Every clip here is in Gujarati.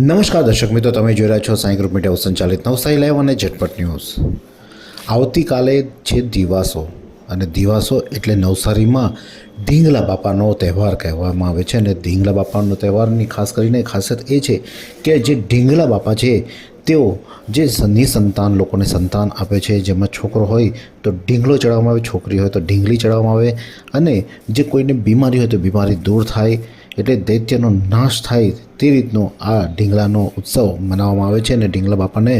નમસ્કાર દર્શક મિત્રો, તમે જોઈ રહ્યા છો સાંઈ ગ્રુપ મીડિયા સંચાલિત નવસારી લાઈવ અને ઝટપટ ન્યૂઝ. આવતીકાલે છે દિવાસો, અને દિવાસો એટલે નવસારીમાં ઢીંગલા બાપાનો તહેવાર કહેવામાં આવે છે, અને ઢીંગલા બાપાનો તહેવારની ખાસ કરીને ખાસિયત એ છે કે જે ઢીંગલા બાપા છે, તેઓ જે નિસંતાન લોકોને સંતાન આપે છે, જેમાં છોકરો હોય તો ઢીંગલો ચડાવવામાં આવે, છોકરી હોય તો ઢીંગલી ચડાવવામાં આવે, અને જે કોઈને બીમારી હોય તો બીમારી દૂર થાય એટલે દૈત્યનો નાશ થાય તે રીતનો આ ઢીંગલાનો ઉત્સવ મનાવવામાં આવે છે અને ઢીંગલા બાપાને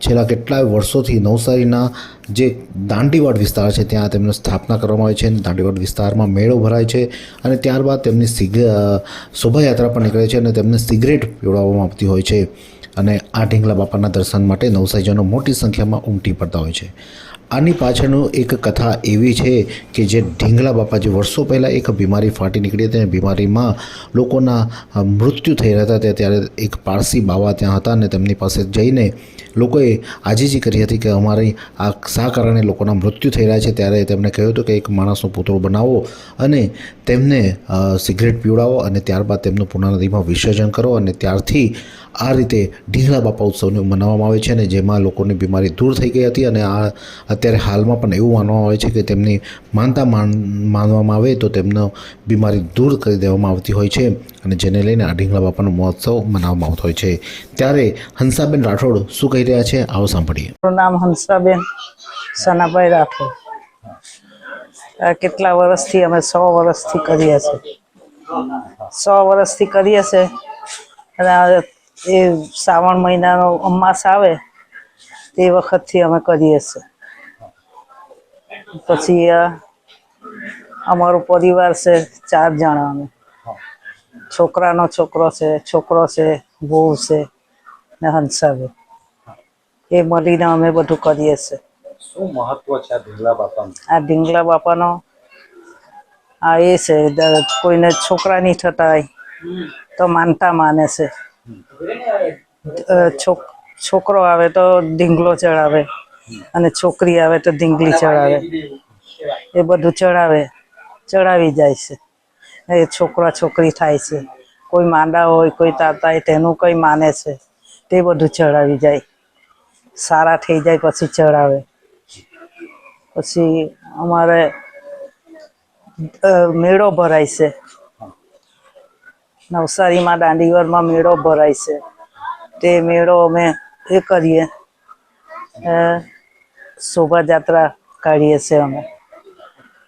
છેલ્લા કેટલાય વર્ષોથી નવસારીના જે દાંડીવાડ વિસ્તાર છે, ત્યાં તેમની સ્થાપના કરવામાં આવે છે અને દાંડીવાડ વિસ્તારમાં મેળો ભરાય છે અને ત્યારબાદ તેમની સિગ શોભાયાત્રા પણ નીકળે છે અને તેમને સિગરેટ પીવડાવવામાં આવતી હોય છે અને આ ઢીંગલા બાપાના દર્શન માટે નવસારીજનો મોટી સંખ્યામાં ઉમટી પડતા હોય છે. આની પાછળનું એક કથા એવી છે કે જે ઢીંગલા બાપા જે વર્ષો પહેલાં એક બીમારી ફાટી નીકળી હતી અને બીમારીમાં લોકોના મૃત્યુ થઈ રહ્યા હતા. ત્યારે એક પારસી બાવા ત્યાં હતા અને તેમની પાસે જઈને લોકોએ આજીજી કરી હતી કે અમારી આ શા કારણે લોકોના મૃત્યુ થઈ રહ્યા છે. ત્યારે તેમણે કહ્યું હતું કે એક માણસનો પુતળો બનાવો અને તેમને સિગરેટ પીવડાવો અને ત્યારબાદ તેમનું પૂર્ણા નદીમાં વિસર્જન કરો અને ત્યારથી આ રીતે ઢીંગલા બાપા ઉત્સવને મનાવવામાં આવે છે અને જેમાં લોકોની બીમારી દૂર થઈ ગઈ હતી અને આ અત્યારે હાલમાં પણ એવું માનવામાં આવે છે કે તેમની માનતા માન, માનવામાં આવે તો તેમનો બીમારી દૂર કરી દેવામાં આવતી હોય છે અને જેને લઈને આ ઢીંગલા બાપાનો મહોત્સવ મનાવવામાં આવતો હોય છે. ત્યારે હંસાબેન રાઠોડ શું કહી રહ્યા છે? આવો સાંભળીએ. મારું નામ હંસાબેન સનાભાઈ રાઠોડ. કેટલા વર્ષથી અમે સો વર્ષથી કરીએ છીએ. સો વર્ષથી કરીએ છીએ અને એ શ્રાવણ મહિનાનો અમાસ આવે તે વખતથી અમે કરીએ છીએ. પછી આ અમારો પરિવાર છે ચાર જણા અમે. છોકરાનો છોકરો છે છોકરો છે બહુ છે ને હંસાબે એ મળીને અમે બધું કરીએ છીએ. શું મહત્વ છે આ ઢીંગલા બાપાનું? આ ઢીંગલા બાપાનો આ એ છે કોઈને છોકરા નહીં થતા તો માનતા માને છે. છોકરો આવે તો ઢીંગલો ચડાવે. અને છોકરી આવે તો ઢીંગલી ચડાવે. એ બધું ચડાવે. ચડાવી જાય છે. એ છોકરા છોકરી થાય છે. કોઈ માંડા હોય, કોઈ તાતા હોય, તેનું કંઈ માને છે. તે બધું ચડાવી જાય. સારા થઈ જાય પછી ચડાવે. પછી અમારે મેળો ભરાય છે. નવસારીમાં દાંડીવરમાં મેળો ભરાય છે. તે મેળો અમે એ કરીએ. અ, શોભાયાત્રા કાઢીએ છીએ અમે.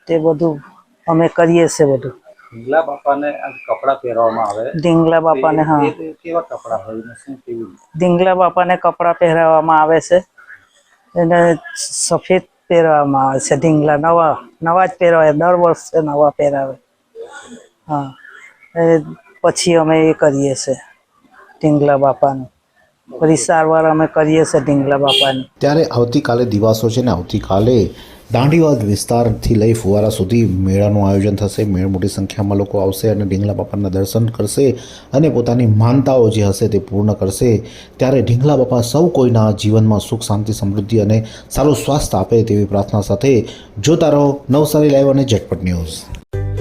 તે બધું અમે કરીએ છીએ બધું. ઢીંગલા બાપાને કપડા પહેરવામાં આવે. ઢીંગલા બાપાને હા. એ- એ કેવા કપડાં હોય શું કેવી ઢીંગલા બાપાને કપડાં પહેરાવવામાં આવે છે. એને સફેદ પહેરવામાં આવે છે ઢીંગલા. નવા નવા જ પહેરાવે. દર વર્ષે નવા પહેરાવે. હા. એ પછી અમે એ કરીએ છીએ, ઢીંગલા બાપાનું. પછી સારવાર અમે કરીએ છીએ ઢીંગલા બાપાની. ત્યારે આવતીકાલે દિવાસો છે ને આવતીકાલે દાંડીવાદ વિસ્તારથી લઈ ફુવારા સુધી મેળાનું આયોજન થશે. મેળ મોટી સંખ્યામાં લોકો આવશે અને ઢીંગલા બાપાના દર્શન કરશે અને પોતાની માનતાઓ જે હશે તે પૂર્ણ કરશે. ત્યારે ઢીંગલા બાપા સૌ કોઈના જીવનમાં સુખ, શાંતિ, સમૃદ્ધિ અને સારું સ્વાસ્થ્ય આપે તેવી પ્રાર્થના સાથે જોતા રહો નવસારી લાઈવ અને ઝટપટ ન્યૂઝ